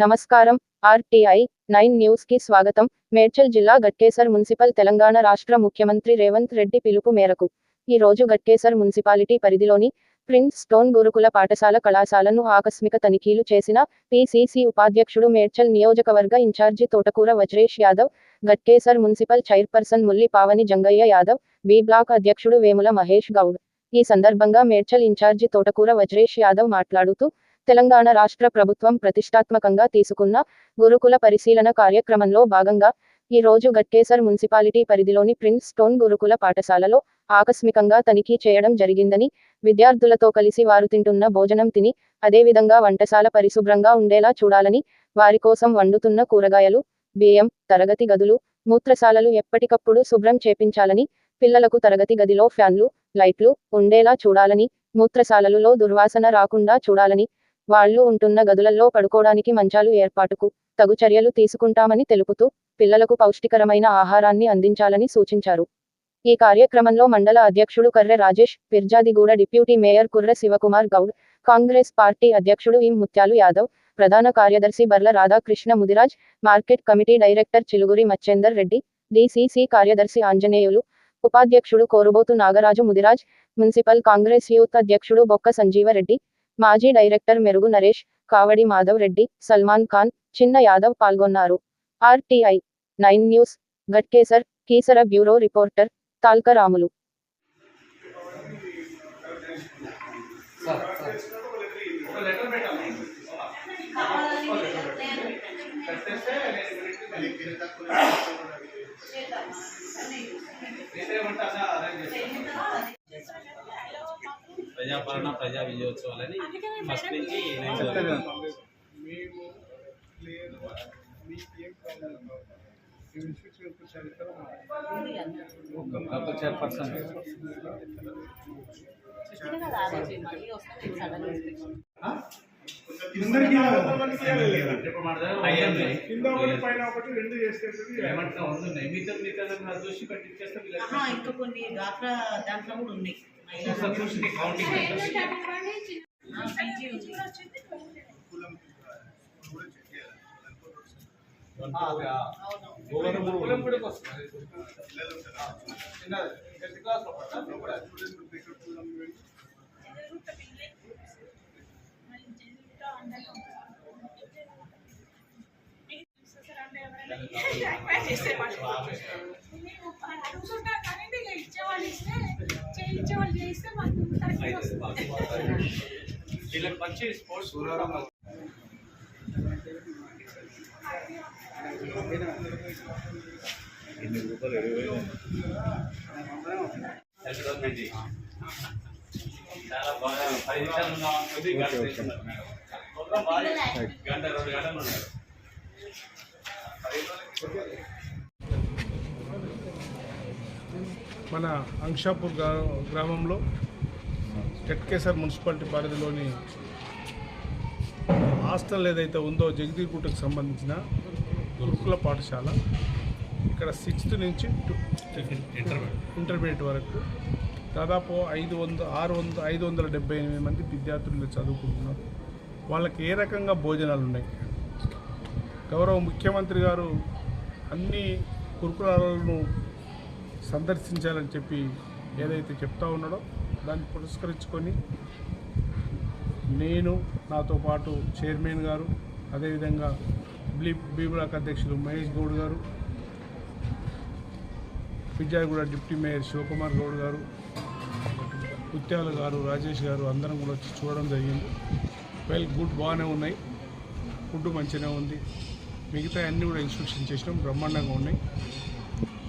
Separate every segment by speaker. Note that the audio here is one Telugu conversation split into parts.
Speaker 1: నమస్కారం. ఆర్టీఐ నైన్ న్యూస్కి స్వాగతం. మేడ్చల్ జిల్లా గట్కేసర్ మున్సిపల్ తెలంగాణ రాష్ట్ర ముఖ్యమంత్రి రేవంత్ రెడ్డి పిలుపు మేరకు ఈ రోజు గట్కేసర్ మున్సిపాలిటీ పరిధిలోని ప్రిన్స్ స్టోన్ గురుకుల పాఠశాల కళాశాలను ఆకస్మిక తనిఖీలు చేసిన పిసిసి ఉపాధ్యక్షుడు మేడ్చల్ నియోజకవర్గ in charge Thotakura Vajresh Yadav Ghatkesar municipal chairperson Mulli Pavani Jangaiah Yadav B block అధ్యక్షుడు వేముల మహేష్ గౌడ్. ఈ సందర్భంగా మేడ్చల్ ఇన్ఛార్జి తోటకూర వజ్రేష్ యాదవ్ మాట్లాడుతూ తెలంగాణ రాష్ట్ర ప్రభుత్వం ప్రతిష్టాత్మకంగా తీసుకున్న గురుకుల పరిశీలన కార్యక్రమంలో భాగంగా ఈ రోజు గట్కేసర్ మున్సిపాలిటీ పరిధిలోని ప్రిన్స్ స్టోన్ గురుకుల పాఠశాలలో ఆకస్మికంగా తనిఖీ చేయడం జరిగిందని విద్యార్థులతో కలిసి వారు తింటున్న భోజనం తిని అదేవిధంగా వంటశాల పరిశుభ్రంగా ఉండేలా చూడాలని వారి కోసం వండుతున్న కూరగాయలు బియ్యం తరగతి గదులు మూత్రశాలలు ఎప్పటికప్పుడు శుభ్రం చేపించాలని పిల్లలకు తరగతి గదిలో ఫ్యాన్లు లైట్లు ఉండేలా చూడాలని మూత్రశాలలలో దుర్వాసన రాకుండా చూడాలని వాళ్ళు ఉంటున్న గదులలో పడుకోవడానికి మంచాలు ఏర్పాటుకు తగు చర్యలు తీసుకుంటామని తెలుపుతూ పిల్లలకు పౌష్టికరమైన ఆహారాన్ని అందించాలని సూచించారు. ఈ కార్యక్రమంలో మండల అధ్యక్షుడు Karre Rajesh Peerzadiguda deputy mayor Kurre Shivakumar Goud Congress party అధ్యక్షుడు ఇం. ముత్యాలు యాదవ్ ప్రధాన కార్యదర్శి Barla Radhakrishna Mudiraj market committee director Chiluguri Macchender Reddy DCC కార్యదర్శి ఆంజనేయులు ఉపాధ్యక్షుడు కోరుబోతు నాగరాజు ముదిరాజ్ మున్సిపల్ కాంగ్రెస్ యూత్ అధ్యక్షుడు బొక్క సంజీవరెడ్డి మాజీ డైరెక్టర్ మెరుగు నరేష్ కావడి మాధవ్ రెడ్డి సల్మాన్ ఖాన్ చిన్న యాదవ్ పాల్గొన్నారు. RTI nine news Ghatkesar Keesara bureau reporter Talkaramulu.
Speaker 2: పైన ఒకటి రెండు చేస్తే
Speaker 3: ఏమంటున్నా ఉంటున్నాయి మీతో మీతో నా దృష్టి కట్టించేస్తే
Speaker 4: ఇంకా కొన్ని డాక్రా దాంట్లో కూడా ఉన్నాయి.
Speaker 3: ఒకసారి కులం కూడా వస్తుంది. చిన్నది. క్లాస్లో పడ్డా? వీళ్ళకి మంచి స్పోర్ట్స్ చాలా బాగా పది నిమిషాలు ఉన్నాం అనుకుంది గంట తీసుకున్నారు మేడం గంట రెండు గంటలు ఉన్నారు.
Speaker 2: మన అంక్షాపూర్ గ్రా- గ్రామంలో గట్కేసర్ మున్సిపాలిటీ పరిధిలోని హాస్టల్ ఏదైతే ఉందో జగదీర్గుట్టకు సంబంధించిన గురుకుల పాఠశాల ఇక్కడ సిక్స్త్ నుంచి ఇంటర్మీడియట్ వరకు దాదాపు ఐదు వంద ఆరు వంద ఐదు వందల డెబ్బై ఎనిమిది మంది విద్యార్థులు చదువుకుంటున్నారు. వాళ్ళకి ఏ రకంగా భోజనాలు ఉన్నాయి? గౌరవ ముఖ్యమంత్రి గారు అన్ని గురుకులాలను సందర్శించాలని చెప్పి ఏదైతే చెప్తా ఉన్నాడో దాన్ని పురస్కరించుకొని నేను నాతో పాటు చైర్మన్ గారు అదేవిధంగా బ్లీ బీ బ్లాక్ అధ్యక్షులు మహేష్ గౌడ్ గారు విజయగూడ డిప్యూటీ మేయర్ శివకుమార్ గౌడ్ గారు ముత్యాల గారు రాజేష్ గారు అందరం కూడా వచ్చి చూడడం జరిగింది. వెల్ గుడ్ బాగానే ఉన్నాయి. ఫుడ్ మంచిగానే ఉంది. మిగతా అన్నీ కూడా ఇన్స్ట్రక్షన్ చేసినాం. బ్రహ్మాండంగా ఉన్నాయి.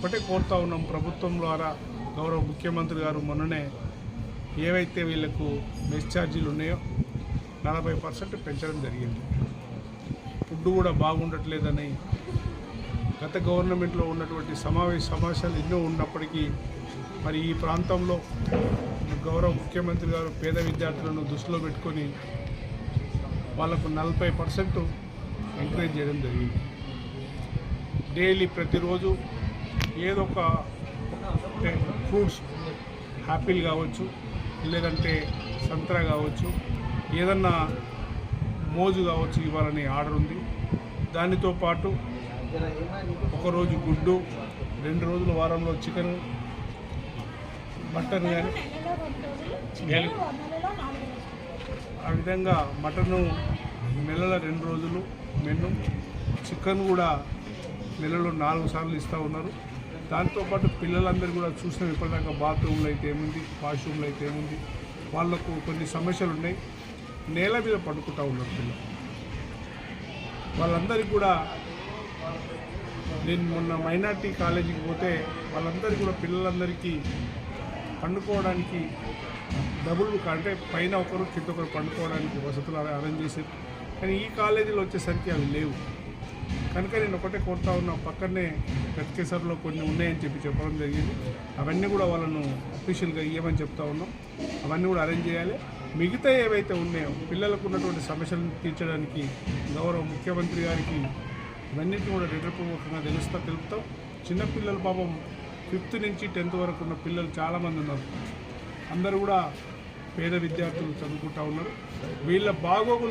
Speaker 2: ఒకటే కోరుతా ఉన్నాం ప్రభుత్వం ద్వారా గౌరవ ముఖ్యమంత్రి గారు మొన్ననే ఏవైతే వీళ్ళకు మెస్ ఛార్జీలు ఉన్నాయో నలభై పర్సెంట్ పెంచడం జరిగింది. ఫుడ్ కూడా బాగుండట్లేదని గత గవర్నమెంట్లో ఉన్నటువంటి సమావేశ సమస్యలు ఎన్నో ఉన్నప్పటికీ మరి ఈ ప్రాంతంలో గౌరవ ముఖ్యమంత్రి గారు పేద విద్యార్థులను దృష్టిలో పెట్టుకొని వాళ్ళకు నలభై పర్సెంట్ ఎంకరేజ్ చేయడం జరిగింది. డైలీ ప్రతిరోజు ఏదో ఒక ఫ్రూట్స్ యాపిల్ కావచ్చు లేదంటే సంత్రా కావచ్చు ఏదన్నా మోజు కావచ్చు ఇవ్వాలని ఆర్డర్ ఉంది. దానితో పాటు ఒకరోజు గుడ్డు రెండు రోజుల వారంలో చికెన్ మటన్ కానీ ఆ విధంగా మటను నెలలో రెండు రోజులు మెను చికెన్ కూడా నెలలో నాలుగు సార్లు ఇస్తూ ఉన్నారు. దాంతోపాటు పిల్లలందరూ కూడా చూసిన ఇప్పటిదాకా బాత్రూమ్లో అయితే ఏముంది వాష్రూమ్లో అయితే ఏముంది వాళ్ళకు కొన్ని సమస్యలు ఉన్నాయి. నేల మీద పడుకుంటూ ఉన్నారు పిల్లలు. వాళ్ళందరికీ కూడా నేను మొన్న మైనార్టీ కాలేజీకి పోతే వాళ్ళందరికీ కూడా పిల్లలందరికీ పండుకోవడానికి డబుల్ అంటే పైన ఒకరు కింద ఒకరు పండుకోవడానికి వసతులు అరేంజ్ చేశారు. కానీ ఈ కాలేజీలో వచ్చేసరికి అవి లేవు. కనుక నేను ఒకటే కోరుతా ఉన్నా పక్కనే గట్కేసర్లో కొన్ని ఉన్నాయని చెప్పి చెప్పడం జరిగింది. అవన్నీ కూడా వాళ్ళను అఫీషియల్గా ఇవ్వమని చెప్తా ఉన్నాం. అవన్నీ కూడా అరేంజ్ చేయాలి. మిగతా ఏవైతే ఉన్నాయో పిల్లలకు ఉన్నటువంటి సమస్యలను తీర్చడానికి గౌరవ ముఖ్యమంత్రి గారికి ఇవన్నిటిని కూడా నిద్రపూర్వకంగా తెలుస్తా తెలుపుతాం. చిన్నపిల్లలు పాపం ఫిఫ్త్ నుంచి టెన్త్ వరకు ఉన్న పిల్లలు చాలామంది ఉన్నారు. అందరూ కూడా పేద విద్యార్థులు చదువుకుంటా ఉన్నారు. వీళ్ళ బాగోగులు